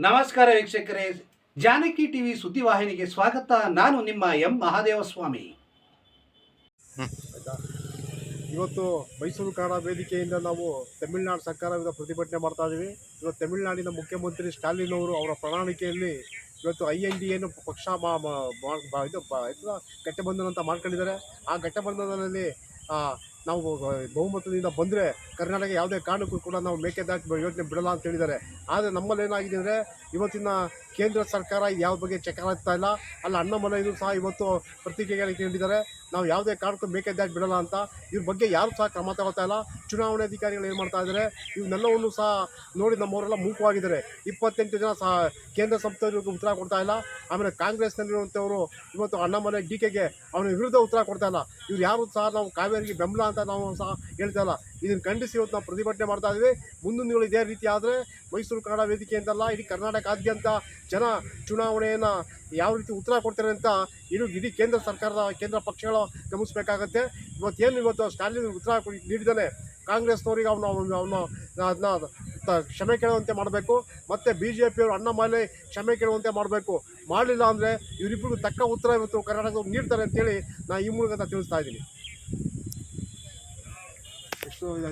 ನಮಸ್ಕಾರ ವೀಕ್ಷಕರೇ. ಜಾನಕಿ ಟಿವಿ ಸುದ್ದಿವಾಹಿನಿಗೆ ಸ್ವಾಗತ. ನಾನು ನಿಮ್ಮ ಎಂ. ಮಹಾದೇವಸ್ವಾಮಿ. ಇವತ್ತು ಮೈಸೂರು ಕನ್ನಡ ವೇದಿಕೆಯಿಂದ ನಾವು ತಮಿಳುನಾಡು ಸರ್ಕಾರ ಪ್ರತಿಭಟನೆ ಮಾಡ್ತಾ ಇದ್ದೀವಿ ಇವತ್ತು ತಮಿಳುನಾಡಿನ ಮುಖ್ಯಮಂತ್ರಿ ಸ್ಟಾಲಿನ್ ಅವರು ಅವರ ಪ್ರಣಾಳಿಕೆಯಲ್ಲಿ ಇವತ್ತು ಐ ಎನ್ ಡಿ ಏನು ಪಕ್ಷ ಇದು ಇದು ಅಂತ ಮಾಡ್ಕೊಂಡಿದ್ದಾರೆ. ಆ ಘಟ್ಟಬಂಧನದಲ್ಲಿ ನಾವು ಬಹುಮತದಿಂದ ಬಂದರೆ ಕರ್ನಾಟಕ ಯಾವುದೇ ಕಾರಣಕ್ಕೂ ಕೂಡ ನಾವು ಮೇಕೆದಾಟು ಯೋಜನೆ ಬಿಡಲ್ಲ ಅಂತ ಹೇಳಿದ್ದಾರೆ. ಆದರೆ ನಮ್ಮಲ್ಲಿ ಏನಾಗಿದೆ ಅಂದರೆ, ಇವತ್ತಿನ ಕೇಂದ್ರ ಸರ್ಕಾರ ಯಾವ ಬಗ್ಗೆ ಚೆಕ್ ಆಗ್ತಾ ಇಲ್ಲ. ಅಲ್ಲಿ ಅಣ್ಣಾಮಲೈದು ಸಹ ಇವತ್ತು ಪ್ರತಿಕ್ರಿಯೆ ನೀಡಿದ್ದಾರೆ ನಾವು ಯಾವುದೇ ಕಾರಣಕ್ಕೂ ಮೇಕೆದ್ದಾಗಿ ಬಿಡಲ್ಲ ಅಂತ ಇವ್ರ ಬಗ್ಗೆ ಯಾರು ಸಹ ಕ್ರಮ ತಗೋತಾ ಇಲ್ಲ. ಚುನಾವಣೆ ಅಧಿಕಾರಿಗಳು ಏನು ಮಾಡ್ತಾ ಇದ್ದಾರೆ ಇವನ್ನೆಲ್ಲವನ್ನು ಸಹ ನೋಡಿ ನಮ್ಮವರೆಲ್ಲ ಮೂಕವಾಗಿದ್ದಾರೆ. ಇಪ್ಪತ್ತೆಂಟು ಜನ ಸಹ ಕೇಂದ್ರ ಸಂಸ್ಥೆಯವರಿಗೆ ಉತ್ತರ ಕೊಡ್ತಾ ಇಲ್ಲ. ಆಮೇಲೆ ಕಾಂಗ್ರೆಸ್ನಲ್ಲಿರುವಂಥವರು ಇವತ್ತು ಅಣ್ಣಾಮಲೆ ಡಿ ಕೆಗೆ ಅವನ ವಿರುದ್ಧ ಉತ್ತರ ಕೊಡ್ತಾ ಇಲ್ಲ. ಇವ್ರು ಯಾರು ಸಹ ನಾವು ಕಾವೇರಿಗೆ ಬೆಂಬಲ ಅಂತ ನಾವು ಸಹ ಹೇಳ್ತಾ ಇಲ್ಲ. ಇದನ್ನು ಖಂಡಿಸಿ ಇವತ್ತು ನಾವು ಪ್ರತಿಭಟನೆ ಮಾಡ್ತಾ ಇದ್ದೀವಿ. ಮುಂದಿನ ದಿನಗಳು ಇದೇ ರೀತಿ ಆದರೆ ಮೈಸೂರು ಕನ್ನಡ ವೇದಿಕೆ ಅಂತಲ್ಲ, ಇಡೀ ಕರ್ನಾಟಕಾದ್ಯಂತ ಜನ ಚುನಾವಣೆಯನ್ನು ಯಾವ ರೀತಿ ಉತ್ತರ ಕೊಡ್ತಾರೆ ಅಂತ ಇಡೀ ಇಡೀ ಕೇಂದ್ರ ಸರ್ಕಾರದ ಕೇಂದ್ರ ಪಕ್ಷಗಳು ಗಮನಿಸಬೇಕಾಗತ್ತೆ. ಇವತ್ತೇನು ಇವತ್ತು ಸ್ಟಾಲಿನ್ ಉತ್ತರ ನೀಡಿದ್ದಾನೆ, ಕಾಂಗ್ರೆಸ್ನವರಿಗೆ ಅವನು ಅವನು ಅವನು ಅದನ್ನ ಕ್ಷಮೆ ಕೇಳುವಂತೆ ಮಾಡಬೇಕು, ಮತ್ತು ಬಿ ಜೆ ಪಿಯವರು ಅಣ್ಣಾಮಲೈ ಕ್ಷಮೆ ಕೇಳುವಂತೆ ಮಾಡಬೇಕು. ಮಾಡಲಿಲ್ಲ ಅಂದರೆ ಇವರಿಬ್ಬರಿಗೂ ತಕ್ಕ ಉತ್ತರ ಇವತ್ತು ಕರ್ನಾಟಕದವ್ರು ನೀಡ್ತಾರೆ ಅಂತೇಳಿ ನಾನು ಈ ಮೂಲಕ ತಿಳಿಸ್ತಾ ಇದ್ದೀನಿ. soy